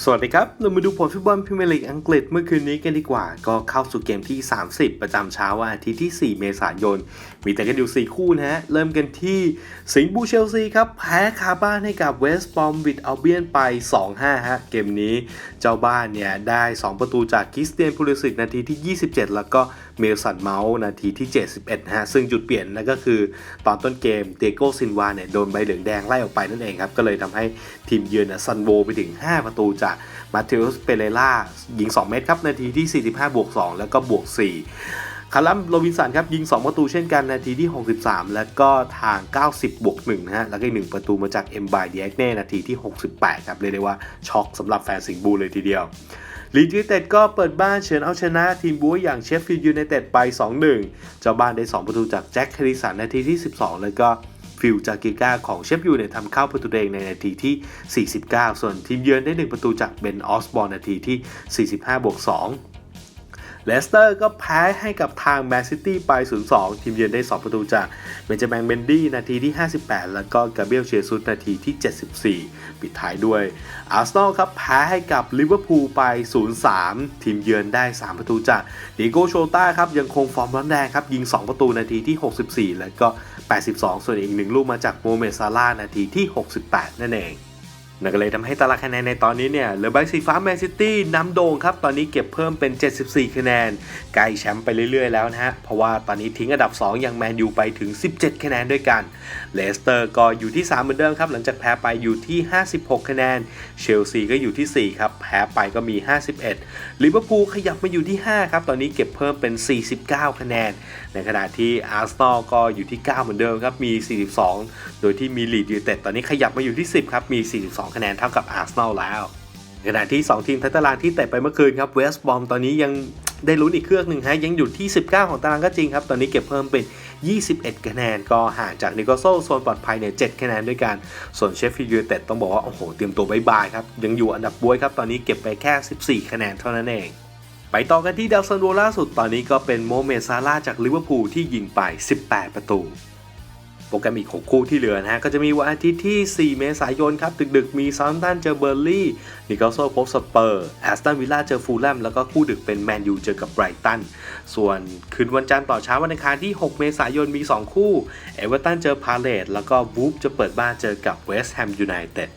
สวัสดีครับ เรามาดูผลฟุตบอลพรีเมียร์ลีกอังกฤษเมื่อคืนนี้กันดีกว่า ก็เข้าสู่เกมที่ 30 ประจำเช้าวันอาทิตย์ที่ 4 เมษายน มีแต่กันอยู่ 4 คู่นะฮะ เริ่มกันที่สิงห์บูเชลซีครับ แพ้คาบ้านให้กับเวสต์บอมวิดอัลเบียนไป 2-5 ฮะ เกมนี้เจ้าบ้านเนี่ย ได้ 2 ประตูจากคริสเตียนพูลิสิกนาทีที่ 27 แล้วก็เมลสันเมาส์นาทีที่ 71 ฮะ ซึ่งจุดเปลี่ยนนั่นก็คือ ตอนต้นเกมเตโกซินวาเนี่ยโดนใบเหลืองแดงไล่ออกไปนั่นเองครับก็เลยทำให้ทีมเยือนซันโวไปถึง 5 ประตูจากมาเทอุสเปเรล่ายิง 2 เม็ดครับ นาทีที่ 45 บวก 2 แล้วก็บวก 4 คารัมโรบินสันครับยิง 2 ประตูเช่นกันนาทีที่ 63 แล้วก็ทาง 90 บวก1นะฮะ แล้วก็อีกหนึ่งประตูมาจากเอ็มบายเดียกเน่นาทีที่ 68 ครับเรียกได้ว่าช็อกสำหรับแฟนสิงห์บูเลยทีเดียวลีดยูไนเต็ดก็เปิดบ้านเฉินเอาชนะทีมบู๊อย่างเชฟฟิลด์ยูไนเต็ดไป 2-1 เจ้าบ้านได้ 2 ประตูจากแจ็คแคริสันนาทีที่ 12 แล้วก็ ฟิลจากิก้าของเชฟยูเนี่ยทำเข้าประตูเองในนาทีที่ 49 ส่วนทีมเยือนได้ 1 ประตูจากเบนออสบอลนาทีที่ 45บวก2 เลสเตอร์ก็แพ้ให้กับทางแมนซิตี้ไป 0-2 ทีมเยือนได้ 2 ประตูจากเบนจามินเบนดี้นาทีที่ 58 แล้วก็กาเบียลเชซุสนาทีที่ 74 ปิดท้ายด้วยอาร์เซนอลครับแพ้ให้กับลิเวอร์พูลไป 0-3 ทีมเยือนได้ 3 ประตูจากดิโกโชต้าครับยังคงฟอร์มร้อนแรงครับยิง 2 ประตูนาทีที่ 64 แล้วก็ 82 ส่วนอีกหนึ่งลูกมาจากโมเมซาร่านาทีที่ 68 นั่นเอง นั่นก็เลยทำให้ตารางคะแนนในตอนนี้เนี่ยเหลือแบงค์สีฟ้าแมนซิตี้นำโด่งครับ ตอนนี้เก็บเพิ่มเป็น 74 คะแนนใกล้แชมป์ไปเรื่อยๆแล้วนะฮะ เพราะว่าตอนนี้ทิ้งอันดับ 2 อย่างแมนยูไปถึง 17 คะแนนด้วยกัน เลสเตอร์ก็อยู่ที่ 3 เหมือนเดิมครับ หลังจากแพ้ไปอยู่ที่ 56 คะแนน เชลซีก็อยู่ที่ 4 ครับ แพ้ไปก็มี 51 ลิเวอร์พูลขยับมาอยู่ที่ 5 ครับ ตอนนี้เก็บเพิ่มเป็น 49 คะแนน ในขณะที่อาร์เซนอลก็อยู่ที่ 9 เหมือนเดิมครับ มี 42 โดยที่มีลีดยูเต็ดตอนนี้ขยับมาอยู่ที่ 10 ครับ มี 42คะแนนเท่ากับอาร์เซนอลแล้วขณะที่ 2 ทีมท้ายตารางที่เตะไปเมื่อคืนครับเวสต์บอมตอนนี้ยังได้ลุ้นอีกเครื่องหนึ่งฮะยังอยู่ที่ 19 ของตารางก็จริงครับ ตอนนี้เก็บเพิ่มเป็น 21 คะแนน ก็ห่างจากนิโคลโซโซนปลอดภัยเนี่ย7คะแนนด้วยกันส่วนเชฟฟิลด์ยูไนเต็ดต้องบอกว่า โอ้โห เตรียมตัวบายบายครับ ยังอยู่อันดับบวยครับ ตอนนี้เก็บไปแค่ 14 คะแนนเท่านั้นเอง ไปต่อกันที่ดาวซันโวล่าสุดตอนนี้ก็เป็นโมเมซาร่าจากลิเวอร์พูลที่ยิงไป 18 ประตู โปรแกรมอีก 6 คู่ที่เหลือนะฮะก็จะมีวันอาทิตย์ที่ 4 เมษายนครับดึกๆ มีซาร์ตันเจอเบอร์ลี่นิโคลโซพบสเปอร์แอสตันวิลล่าเจอฟูลแลมแล้วก็คู่ดึกเป็นแมนยูเจอกับไบรตันส่วนคืนวันจันทร์ต่อเช้าวันอังคารที่ 6 เมษายนมี 2 คู่เอเวอร์ตันเจอพาเลตแล้วก็วูฟจะเปิดบ้านเจอกับเวสต์แฮมยูไนเต็ด